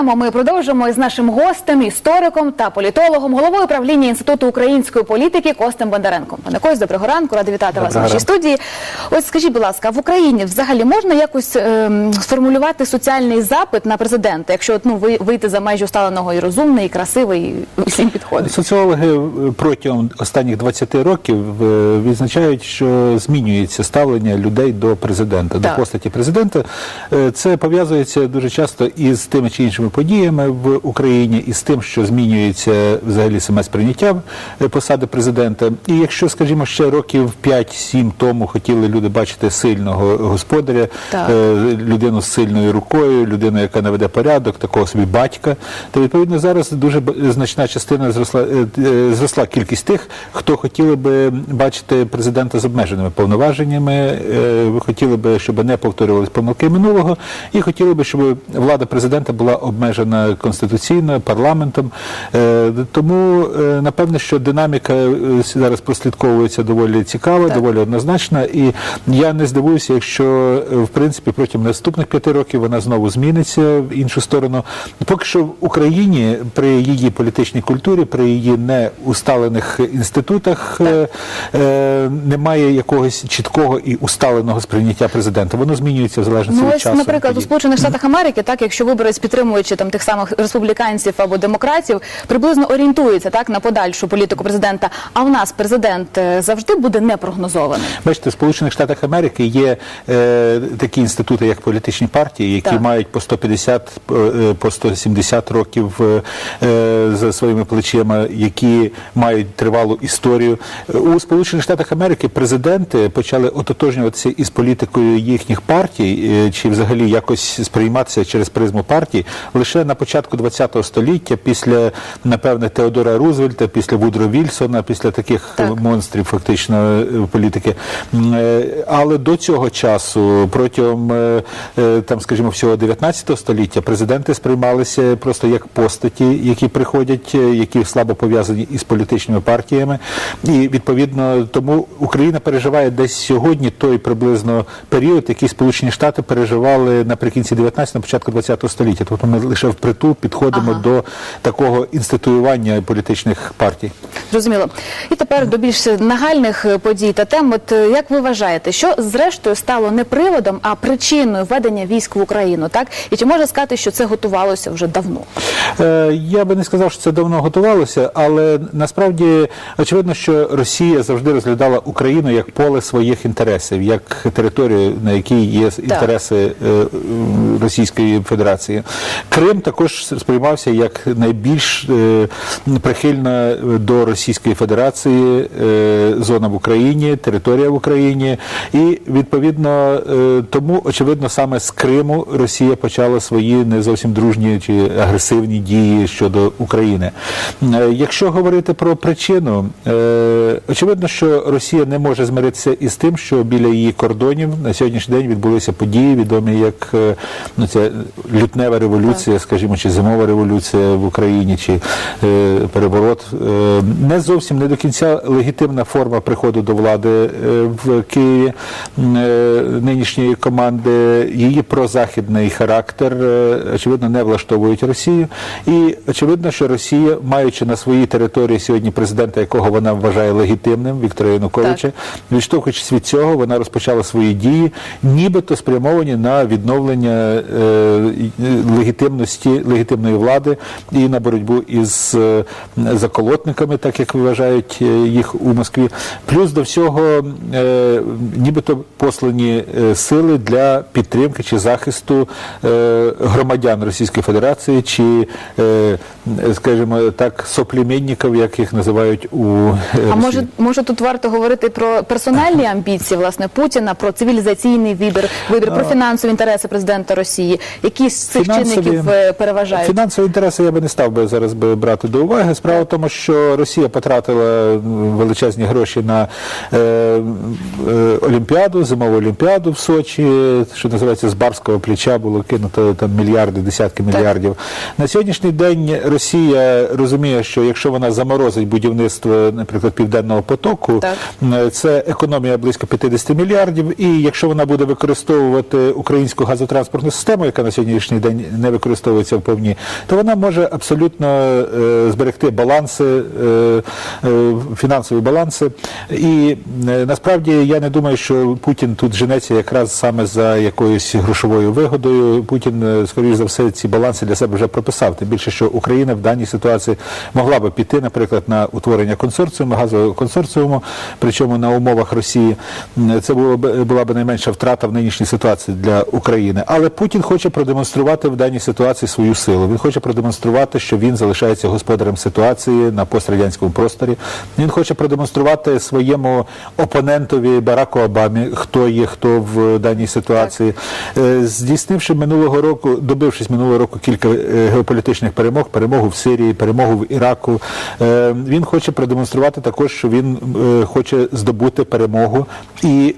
Тему ми продовжимо з нашим гостем, істориком та політологом, головою правління Інституту української політики Костем Бондаренком. Пане Кость, доброго ранку, ради вітати вас в нашій студії. Ось скажіть, будь ласка, в Україні взагалі можна якось ем, сформулювати соціальний запит на президента, якщо ну, ви- вийти за межі усталеного і розумний, і красивий, і всім підходить? Соціологи протягом останніх 20 років е, відзначають, що змінюється ставлення людей до президента, Так. до постаті президента. Е, Це пов'язується дуже часто із тими чи іншими подіями в Україні, і з тим, що змінюється взагалі саме сприйняття е, посади президента. І якщо, скажімо, ще років 5-7 тому хотіли люди бачити сильного господаря, Так. е, людину з сильною рукою, людину, яка наведе порядок, такого собі батька, то відповідно зараз дуже значна частина зросла е, зросла кількість тих, хто хотіли би бачити президента з обмеженими повноваженнями, хотіли би, щоб не повторювались помилки минулого, і хотіли би, щоб влада президента була обмежена конституційно парламентом. Е, Тому е, напевне, що динаміка е, зараз прослідковується доволі цікава, Так. доволі однозначна, і я не здивуюся, якщо в принципі протягом наступних п'яти років вона знову зміниться в іншу сторону. Поки що в Україні при її політичній культурі, при її неусталених інститутах е, немає якогось чіткого і усталеного сприйняття президента. Воно змінюється в залежності Ну від часу. наприклад, у. Сполучених Штатах Америки, так якщо виборець підтримуючи там тих самих республіканців або демократів, приблизно орієнтується так на подальшу політику президента. А в нас президент е, завжди буде непрогнозований. Бачите, в Сполучених Штатах Америки є е, такі інститути, як політичні партії, які Так. мають по 150, е, по 170 років е, е, за своїми плечима, які мають тривалу історію. У Сполучених Штатах Америки президенти почали ототожнюватися із політикою їхніх партій, чи взагалі якось сприйматися через призму партій лише на початку ХХ століття, після напевне Теодора Рузвельта, після Вудро Вільсона, після таких Так. монстрів фактично е, політики. Е, Але до цього часу, протягом е, там, скажімо, всього 19 століття, президенти сприймалися просто як постаті, які приходять, які слабо пов'язані із політичними партіями. І відповідно тому Україна переживає десь сьогодні той приблизно період, який Сполучені Штати переживали наприкінці 19 на початку 20 століття. Тобто ми лише впритул підходимо Ага. до такого інституювання політичних партій. Зрозуміло. І тепер до більш нагальних е, подій та тем. От е, як ви вважаєте, що зрештою стало не приводом, а причиною введення військ в Україну? Так і чи можна сказати, що це готувалося вже давно? Е, Я би не сказав, що це давно готувалося, але насправді очевидно, що Росія завжди розглядала Україну як поле своїх інтересів, як територію, на якій є інтереси е, Російської Федерації. Крим також сприймався як найбільш е, прихильна до Російської Федерації е, зона в Україні, територія в Україні, і відповідно е, тому очевидно саме з Криму Росія почала свої не зовсім дружні чи агресивні дії щодо України. Е, Якщо говорити про причину, е, очевидно, що Росія не може змиритися із тим, що біля її кордонів на сьогоднішній день відбулися події, відомі як е, ну, це лютнева революція, скажімо, чи зимова революція в Україні, чи е, переворот. Е, не зовсім не до кінця легітимна форма приходу до влади е, в Києві е, нинішньої команди. Її прозахідний характер, е, очевидно, не влаштовують Росію. І очевидно, що Росія, маючи на своїй території сьогодні президента, якого вона вважає легітимним, Віктора Януковича, відштовхуючись від цього, вона розпочала свої дії, нібито спрямовані на відновлення е, легітимності легітимної влади і на боротьбу із е, заколотниками, так як вважають е, їх у Москві. Плюс до всього, е, нібито послані сили для підтримки чи захисту громадян Російської Федерації, чи, скажімо так, соплемінників, як їх називають у е, А може, може тут варто говорити про персональні амбіції власне Путіна, про цивілізаційний вибір, вибір, про фінансові інтереси президента Росії? Які з цих чинників переважають? Фінансові інтереси я би не став би зараз би брати до уваги. Справа в тому, що Росія потратила величезні гроші на е, е, Олімпіаду, зимову Олімпіаду в Сочі, що називається з барського плеча було кинуто там мільярди, десятки мільярдів. На сьогоднішній день Росія розуміє, що якщо вона заморозить будівництво, наприклад, південного потоку, Так. Е, Це економія близько 50 мільярдів. І якщо вона буде використовувати українську газотранспортну систему, яка на сьогоднішній день не використовує використовується в повні, то вона може абсолютно е, зберегти баланси, е, е, фінансові баланси. І насправді я не думаю, що Путін тут женеться якраз саме за якоюсь грошовою вигодою. Путін, скоріш за все, ці баланси для себе вже прописав. Тим більше, що Україна в даній ситуації могла би піти, наприклад, на утворення консорціуму, газового консорціуму, причому на умовах Росії. Це було б була б найменша втрата в нинішній ситуації для України. Але Путін хоче продемонструвати в даній ситуації свою силу. Він хоче продемонструвати, що він залишається господарем ситуації на пострадянському просторі. Він хоче продемонструвати своєму опонентові Бараку Обамі, хто є хто в даній ситуації, Е, здійснивши минулого року, добившись минулого року кілька е, геополітичних перемог, перемогу в Сирії, перемогу в Іраку. е, Він хоче продемонструвати також, що він хоче здобути перемогу і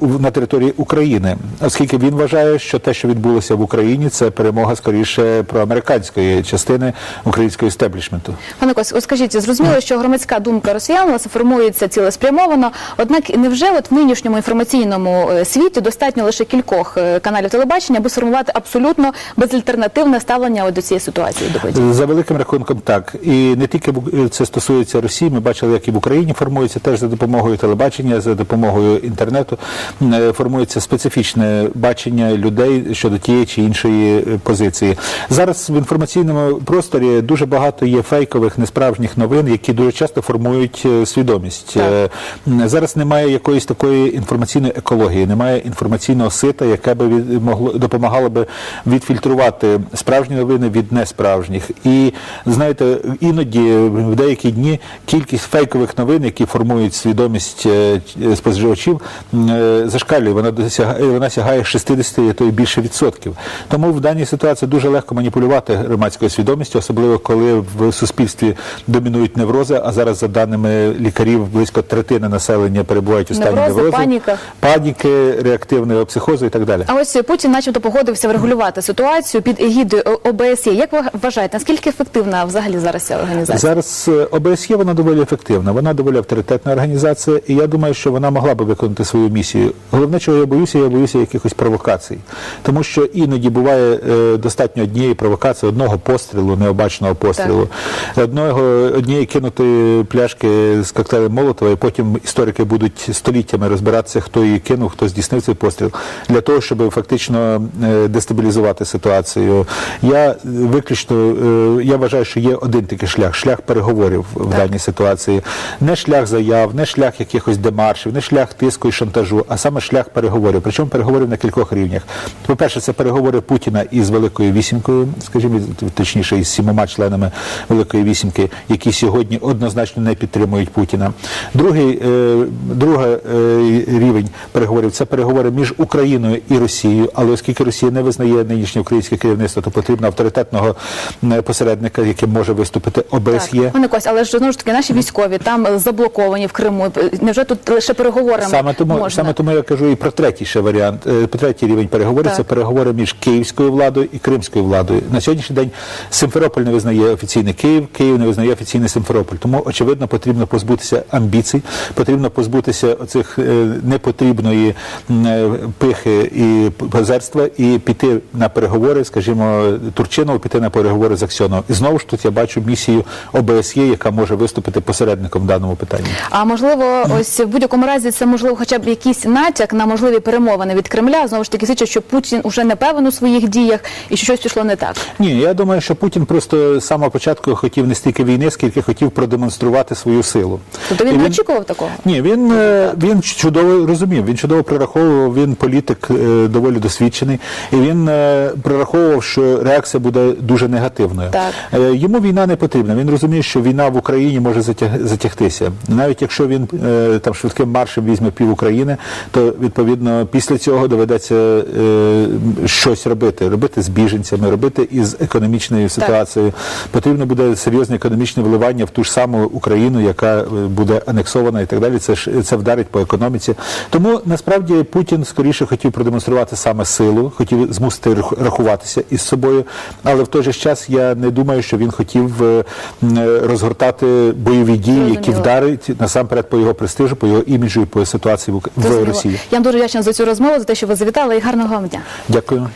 у на території України, оскільки він вважає, що те, що відбулося в Україні, це перемога скоріше проамериканської частини українського істеблішменту. Пане Кось, от скажіть, зрозуміло, що громадська думка росіян власне формується цілеспрямовано. Однак, невже от в нинішньому інформаційному е, світі достатньо лише кількох е, каналів телебачення, аби сформувати абсолютно безальтернативне ставлення до цієї ситуації? За великим рахунком, так і не тільки це стосується Росії. Ми бачили, як і в Україні формується теж за допомогою телебачення, за допомогою інтернету. е, Формується специфічне бачення людей щодо тієї чи іншої е, позиції. Зараз в інформаційному просторі дуже багато є фейкових, несправжніх новин, які дуже часто формують е, свідомість. Так. Е, Зараз немає якоїсь такої інформаційної екології, немає інформаційного сита, яке би від, могло допомагало би відфільтрувати справжні новини від несправжніх. І знаєте, іноді в деякі дні кількість фейкових новин, які формують свідомість е, споживачів, е, зашкалює. Вона досягає, вона сягає 60 а то й більше відсотків. Тому в даній ситуації дуже легко маніпулювати громадською свідомістю, особливо коли в суспільстві домінують неврози. А зараз, за даними лікарів, близько третини населення перебувають у стані Неврози, неврози, паніка. паніки, реактивного психозу і так далі. А ось Путін, начебто, погодився врегулювати ситуацію під егідою ОБСЄ. Як ви вважаєте, наскільки ефективна взагалі зараз ця організація? Зараз е, ОБСЄ вона доволі ефективна, вона доволі авторитетна організація, і я думаю, що вона могла би виконати свою місію. Головне, чого я боюся, я боюся якихось провокацій, тому що іноді буває е, достатньо однієї провокації, одного пострілу, необачного пострілу, одного однієї кинутої пляшки з коктейлем Молотова, і потім історики будуть століттями розбиратися, хто її кинув, хто здійснив цей постріл, для того, щоб фактично е, дестабілізувати ситуацію. Я виключно е, я вважаю, що є один такий шлях шлях переговорів в даній ситуації. Не шлях заяв, не шлях якихось демаршів, не шлях тиску і шантажу, а саме шлях переговорів. Причому переговорів на кількох рівнях. По-перше, це переговори Путіна із Великою Вісімкою, скажімо, точніше, із сімома членами Великої Вісімки, які сьогодні однозначно не підтримують Путіна. Другий, е, друга е, рівень переговорів це переговори між Україною і Росією. Але оскільки Росія не визнає нинішнє українське керівництво, то потрібно авторитетного посередника, яким може виступити ОБСЄ. Пане Кось, але ж знову ж таки наші військові там заблоковані в Криму. Невже тут лише переговорами Саме тому, можна? саме тому я кажу і про третій ще варіант, е, третій рівень переговорів. Це переговори між київською владою і кримською владою. На сьогоднішній день Симферополь не визнає офіційний Київ, Київ не визнає офіційний Симферополь. Тому очевидно потрібно позбутися амбіцій, потрібно позбутися оцих е, непотрібної е, пихи і позерства і піти на переговори, скажімо, Турчинова, піти на переговори з Аксьоновим. І знову ж тут я бачу місію ОБСЄ, яка може виступити посередником в даному питанні. А можливо, ось в будь-якому разі це можливо, хоча б якийсь натяк на можливі перемовини від Кремля. Знову ж таки, свідчить, що Путін уже не певен у своїх діях і що щось пішло не так. Ні, я думаю, що Путін просто з самого початку хотів не стільки війни, скільки хотів продемонструвати свою силу. Тобто він І не очікував такого. Ні, він, е, він чудово розумів, він чудово прораховував, він політик е, доволі досвідчений, і він е, прораховував, що реакція буде дуже негативною. Так. Йому війна не потрібна. Він розуміє, що війна в Україні може затяг- затягтися. Навіть якщо він там швидким маршем візьме пів України, то відповідно після цього доведеться щось робити, робити з біженцями, робити із економічною ситуацією. Потрібно буде серйозне економічне вливання в ту ж саму Україну, яка е, буде анексована і так далі. Це ж це вдарить по економіці. Тому насправді Путін скоріше хотів продемонструвати саме силу, хотів змусити рахуватися із собою, але в той же час я не думаю, що він хотів е, е, розгортати бойові дії, які вдарить насамперед по його престижу, по його іміджу і по ситуації в, в Росії. Я вам дуже вдячна за цю розмову, за те, що ви завітали, і гарного вам дня. Дякую.